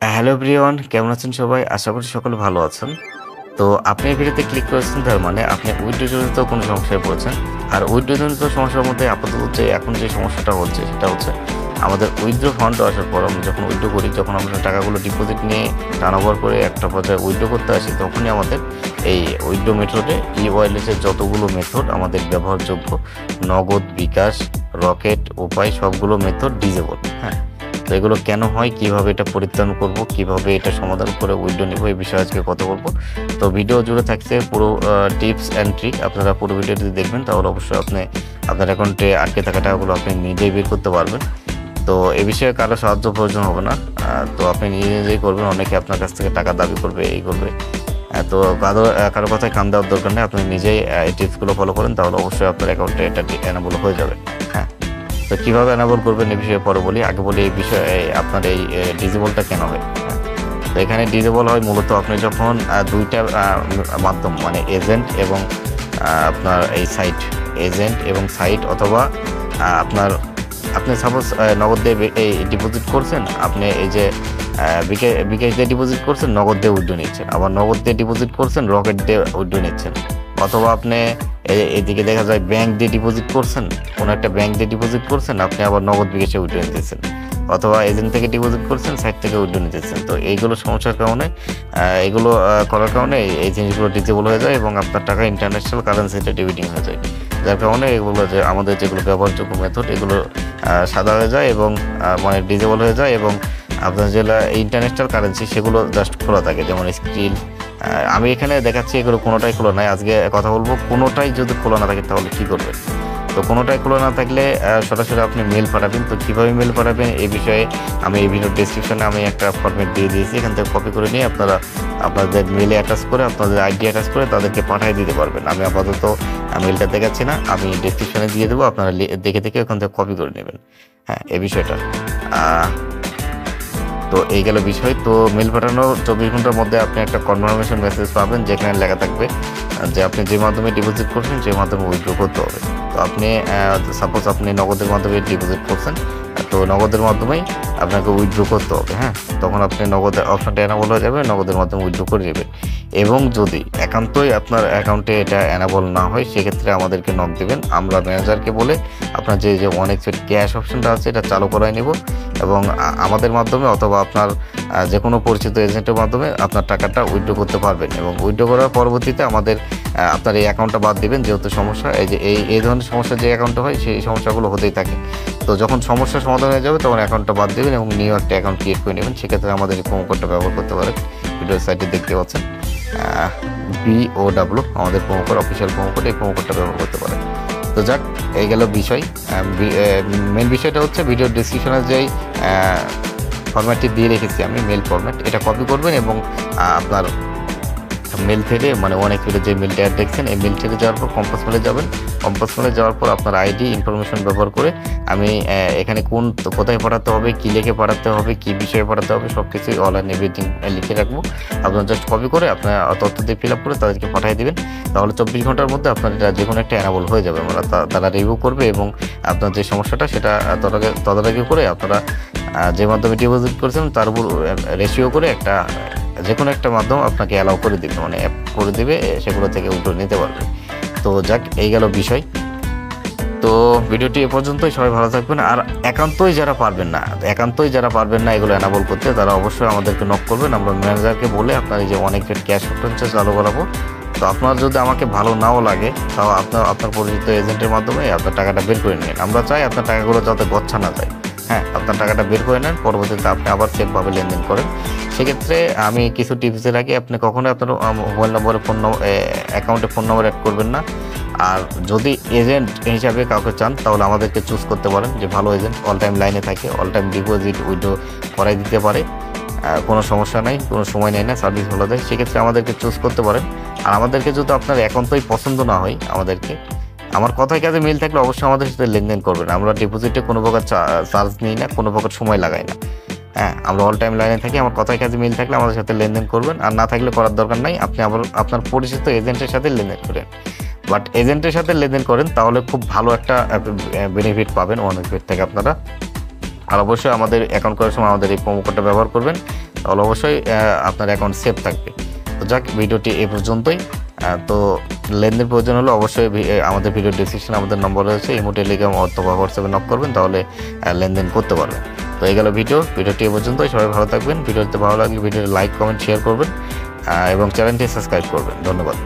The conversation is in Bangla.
হ্যালো ব্রিয়ন কেমন আছেন সবাই? আশা করি সকলে ভালো আছেন। তো আপনি ভিডিওতে ক্লিক করেছেন, তার মানে আপনি উইড্রো জনিত কোনো সমস্যায় পড়েছেন। আর উইড্রো জনিত সমস্যার মধ্যে আপাতত যে এখন যে সমস্যাটা হচ্ছে, সেটা হচ্ছে আমাদের উইথড্রো ফান্ড আসার পর আমরা যখন উইড্রো করি যখন আমরা টাকাগুলো ডিপোজিট নিয়ে টার্নওভার করে একটা পর্যায়ে উইড্রো করতে আসি, তখনই আমাদের এই উইড্রো মেথডে ই ওয়াইলেসের যতগুলো মেথড আমাদের ব্যবহারযোগ্য নগদ বিকাশ, রকেট, উপায় সবগুলো মেথড ডিজেবল হ্যাঁ। তো এগুলো কেন হয়, কীভাবে এটা পরিত্রাণ করব, কীভাবে এটা সমাধান করে উইডো নেব, এই বিষয়ে আজকে কথা বলব। তো ভিডিও জুড়ে থাকছে পুরো টিপস অ্যান্ড ট্রিক আপনারা পুরো ভিডিও যদি দেখবেন, তাহলে অবশ্যই আপনি আপনার অ্যাকাউন্টে আটকে থাকা টাকাগুলো আপনি নিজেই বের করতে পারবেন। তো এ বিষয়ে কারও সাহায্য প্রয়োজন হবে না। তো আপনি নিজে নিজেই করবেন, অনেকে আপনার কাছ থেকে টাকা দাবি করবে, এই করবে। তো কারও কারও কথায় কান দেওয়ার দরকার নেই। আপনি নিজেই এই টিপসগুলো ফলো করেন, তাহলে অবশ্যই আপনার অ্যাকাউন্টে এটা এনাবল হয়ে যাবে। হ্যাঁ। তো কীভাবে এনাবল করবেন এই বিষয়ে পরে বলি। আগে বলি এই বিষয়ে আপনার এই ডিজেবলটা কেন হয়। তো এখানে ডিজেবল হয় মূলত আপনি যখন দুইটা মাধ্যম মানে এজেন্ট এবং আপনার এই সাইট এজেন্ট এবং সাইট অথবা আপনার, আপনি সাপোজ নগদ দিয়ে এই ডিপোজিট করছেন, আপনি এই যে বিকাশ দিয়ে ডিপোজিট করছেন, নগদ দিয়ে উইড্রো নিচ্ছেন। আবার নগদ দিয়ে ডিপোজিট করছেন, রকেট দিয়ে উইড্রো নিচ্ছেন। অথবা আপনি এদিকে দেখা যায় ব্যাংক দিয়ে ডিপোজিট করছেন, কোনো একটা ব্যাংক দিয়ে ডিপোজিট করছেন, আপনি আবার নগদ বিকাশে উইড্রো নিতেছেন। অথবা এজেন্ট থেকে ডিপোজিট করছেন সাইট থেকে উইড্রো নিতেছেন। তো এইগুলো সমস্যার কারণে এগুলো করার কারণে এই জিনিসগুলো ডিজেবল হয়ে যায় এবং আপনার টাকা ইন্টারন্যাশনাল কারেন্সিতে ডেবিটিং হয়ে যায়। যার কারণে এগুলো যে আমাদের যেগুলো ব্যবহারযোগ্য মেথড এগুলো সাদা হয়ে যায় এবং মানে ডিজেবল হয়ে যায় এবং আপনার যেগুলো ইন্টারন্যাশনাল কারেন্সি সেগুলো জাস্ট খোলা থাকে। যেমন স্ক্রিন আমি এখানে দেখাচ্ছি এগুলো কোনোটাই খোলা নাই। আজকে কথা বলব, কোনোটাই যদি খোলা না থাকে তাহলে কী করবেন তো কোনোটাই খোলা না থাকলে সরাসরি আপনি মেল পাঠাবেন। তো কীভাবে মেল পাঠাবেন এই বিষয়ে আমি এই ভিডিও ডিসক্রিপশনে আমি একটা ফরম্যাট দিয়ে দিয়েছি। এখান থেকে কপি করে নিয়ে আপনারা আপনাদের মেলে অ্যাটাচ করে, আপনাদের আইডি অ্যাটাচ করে তাদেরকে পাঠিয়ে দিতে পারবেন। আমি আপাতত মেলটা দেখাচ্ছি না, আমি ডিসক্রিপশনে দিয়ে দেবো। আপনারা দেখে দেখে ওখান থেকে কপি করে নেবেন। হ্যাঁ এই বিষয়টা। তো এই গেল বিষয়। তো মেল পাঠানোর চব্বিশ ঘণ্টার মধ্যে আপনি একটা কনফার্মেশন মেসেজ পাবেন যেখানে লেখা থাকবে যে আপনি যে মাধ্যমে ডিপোজিট করছেন সেই মাধ্যমে উইথড্র করতে হবে। তো আপনি সাপোজ আপনি নগদের মাধ্যমে ডিপোজিট করছেন তো নগদের মাধ্যমেই আপনাকে উইথড্র করতে হবে হ্যাঁ? তখন আপনি নগদের অপশনটা অ্যানাবল হয়ে যাবে, নগদের মাধ্যমে উইথড্র করে নেবেন এবং যদি একান্তই আপনার অ্যাকাউন্টে এটা অ্যানাবল না হয়, সেক্ষেত্রে আমাদেরকে নক দেবেন। আমরা ম্যানেজারকে বলে আপনার যে যে ওয়ান এক্সপেড ক্যাশ অপশনটা আছে, এটা চালু করাই নেব। এবং আমাদের মাধ্যমে অথবা আপনার যে কোনো পরিচিত এজেন্টের মাধ্যমে আপনার টাকাটা উইথড্র করতে পারবেন। এবং উইথড্র করার পরবর্তীতে আমাদের আপনার এই অ্যাকাউন্টটা বাদ দিবেন, যেহেতু সমস্যা, এই যে এই এই ধরনের সমস্যা যে অ্যাকাউন্টে হয়, সেই সমস্যাগুলো হতেই থাকে। তো যখন সমস্যার সমাধান হয়ে যাবে, তখন অ্যাকাউন্টটা বাদ দেবেন এবং নিউ একটা অ্যাকাউন্ট ক্রিয়েট করে নেবেন। সেক্ষেত্রে আমাদের এই প্রোমো কোডটা ব্যবহার করতে পারেন। ভিডিও সাইটে দেখতে পাচ্ছেন। বিও ডাব্লু আমাদের promo code official promo code এই প্রোমো কোডটা ব্যবহার করতে পারেন। তো যাক, এই গেল বিষয়। মেন বিষয়টা হচ্ছে ভিডিও ডিসক্রিপশনে যেই ফরম্যাটটি দিয়ে রেখেছি আমি মেল ফরম্যাট এটা কপি করবেন এবং আপনার মেল থেকে মানে অনেক ফিরে যে মেলটা অ্যাড দেখছেন, এই মেল থেকে যাওয়ার পর কম্পাস মেলে যাবেন। কম্পাস মেলে যাওয়ার পর আপনার আইডি ইনফরমেশন ব্যবহার করে আমি এখানে কোন কোথায় পাঠাতে হবে, কী লিখে পাঠাতে হবে, কী বিষয়ে পাঠাতে হবে সব কিছুই অনলাইন এভরিথিং লিখে রাখব। আপনার জাস্ট কপি করে আপনার তথ্য দিয়ে ফিল আপ করে তাদেরকে পাঠিয়ে দিবেন। তাহলে চব্বিশ ঘণ্টার মধ্যে আপনার যে কোনো একটা অ্যানাবল হয়ে যাবে। আমরা তারা রিভিউ করবে এবং আপনার যে সমস্যাটা সেটা তদারকি করে আপনারা যে মাধ্যমে ডিপোজিট করেছেন তার উপর রেশিও করে একটা যে কোনো একটা মাধ্যম আপনাকে অ্যালাউ করে দিবে মানে অ্যাপ করে দিবে সেগুলো থেকে উল্টো নিতে পারবে। তো যাক, এই গেল বিষয়। তো ভিডিওটি এ পর্যন্তই, সবাই ভালো থাকবেন। আর একান্তই যারা পারবেন না, একান্তই যারা পারবেন না এগুলো অ্যানাবল করতে, তারা অবশ্যই আমাদেরকে নক করবেন। আমরা ম্যানেজারকে বলে আপনার এই যে অনেক ক্যাশ অপশনটা চালু করাবো। তো আপনার যদি আমাকে ভালো নাও লাগে, তাও আপনার আপনার পরিচিত এজেন্টের মাধ্যমে আপনার টাকাটা বের করে নিন আমরা চাই আপনার টাকাগুলো যাতে গচ্ছা না যায়। হ্যাঁ আপনার টাকাটা বের করে নেন, পরবর্তীতে আপনি আবার চেকভাবে লেনদেন করেন। সেক্ষেত্রে আমি কিছু টিপসের আগে আপনি কখনোই আপনার মোবাইল নম্বরে ফোন নম্বর অ্যাকাউন্টে ফোন নম্বর অ্যাড করবেন না। আর যদি এজেন্ট হিসাবে কাউকে চান, তাহলে আমাদেরকে চুজ করতে পারেন যে ভালো এজেন্ট অল টাইম লাইনে থাকে অল টাইম ডিপোজিট উইড্রো করাই দিতে পারে। কোনো সমস্যা নাই, কোনো সময় নেয় না সার্ভিস ভালো দেয়। সেক্ষেত্রে আমাদেরকে চুজ করতে পারেন। আর আমাদেরকে যদি আপনার একান্তই পছন্দ না হয় আমাদেরকে আমার কথায় কাজে মিল থাকলে অবশ্যই আমাদের সাথে লেনদেন করবেন। আমরা ডিপোজিটে কোনো প্রকার চার্জ নিই না, কোনো প্রকার সময় লাগাই না। হ্যাঁ আমরা অল টাইম লাইনে থাকি, আমার কথায় কাজে মিল থাকলে আমাদের সাথে লেনদেন করবেন। আর না থাকলে করার দরকার নাই, আপনি আবার আপনার পরিচিত এজেন্টের সাথে লেনদেন করেন। বাট এজেন্টের সাথে লেনদেন করেন, তাহলে খুব ভালো একটা বেনিফিট পাবেন অনেক থেকে আপনারা। আর অবশ্যই আমাদের অ্যাকাউন্ট করার সময় আমাদের এই প্রোমো কোডটা ব্যবহার করবেন। তাহলে অবশ্যই আপনার অ্যাকাউন্ট সেভ থাকবে। তো যাক ভিডিওটি এ পর্যন্তই। তো লেনদেন প্রয়োজন হলে অবশ্যই আমাদের ভিডিও ডিসক্রিপশন আমাদের নম্বর রয়েছে। ইমো টেলিগ্রাম অথবা হোয়াটসঅ্যাপে নক করবেন, তাহলে লেনদেন করতে পারবেন। তো এই গেল ভিডিও ভিডিওটি এ পর্যন্ত সবাই ভালো থাকবেন। ভিডিওতে ভালো লাগলে ভিডিওটি লাইক কমেন্ট শেয়ার করবেন এবং চ্যানেলটি সাবস্ক্রাইব করবেন। ধন্যবাদ।